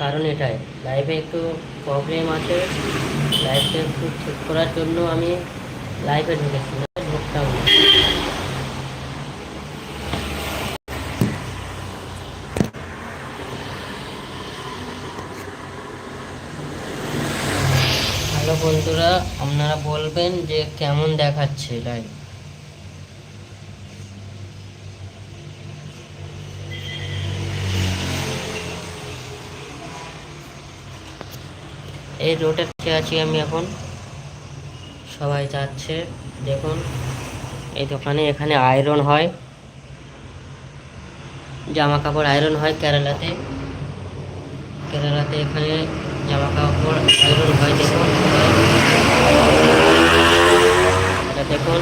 কারণ এটাই। লাইফে একটু প্রবলেম আছে। লাইফটা একটু ঠিক করার জন্য আমি লাইফে ঢুকেছি ঢুকতাম না। হ্যালো বন্ধুরা, আপনারা বলবেন যে কেমন দেখাচ্ছে লাইভ এই রোডে আছি আমি এখন। সবাই যাচ্ছে, দেখুন। এই দোকানে এখানে আয়রন হয়। জামা কাপড় আয়রন হয় কেরালাতে। কেরালাতে এখানে জামা কাপড় আয়রন হয়, দেখুন। এটা দেখুন।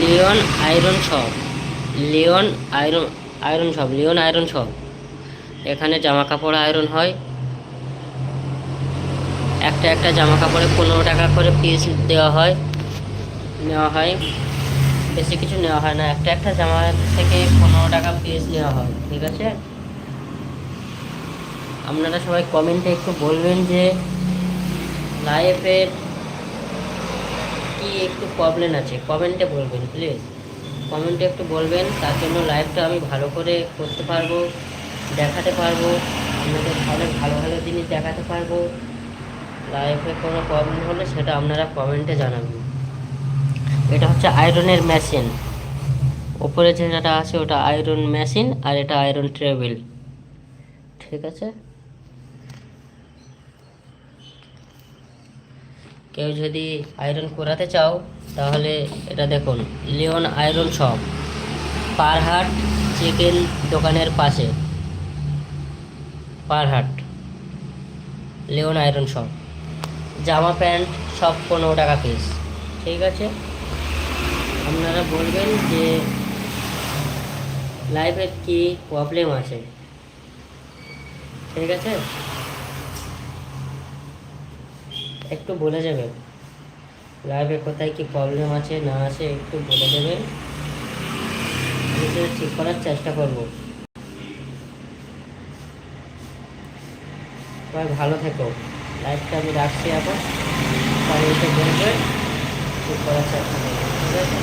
Leon iron shop Leon iron iron shop Leon iron shop এখানে জামা কাপড় আয়রন হয়। একটা একটা জামা কাপড়ে পনেরো টাকা করে পিস দেওয়া হয়, নেওয়া হয়। বেশি কিছু নেওয়া হয় না, একটা একটা জামা থেকে পনেরো টাকা পিস নেওয়া হয়, ঠিক আছে? আপনারা সবাই কমেন্টে একটু বলবেন যে লাইফের কি একটু প্রবলেম আছে? কমেন্টে বলবেন প্লিজ কমেন্টে একটু বলবেন, তার জন্য লাইভটা আমি ভালো করে করতে পারব, দেখাতে পারব, আপনাদের অনেক ভালো ভালো জিনিস দেখাতে পারব। লাইফে কোনো প্রবলেম হলে সেটা আপনারা কমেন্টে জানাবেন। এটা হচ্ছে আয়রনের মেশিন ওপরে যেটা আছে ওটা আয়রন মেশিন আর এটা আয়রন ট্রেবিল ঠিক আছে? কেউ যদি আয়রন করাতে চাও, তাহলে এটা দেখুন Leon iron shop Parhat chicken দোকানের পাশে। পারহাট লিওন আয়রন শপ জামা প্যান্ট, সব পনেরো টাকা পিস ঠিক আছে? আপনারা বলবেন যে লাইফের কি প্রবলেম আছে? ঠিক আছে? একটু বলে যাবেন লাইফে কোথায় কি প্রবলেম আছে, না আছে, একটু বলে দেবেন। আমি ঠিক করার চেষ্টা করব। সবাই ভালো থেকো। লাইফটা আমি রাখছি এখন সবাই এসে বলবে ঠিক করার চেষ্টা ঠিক আছে?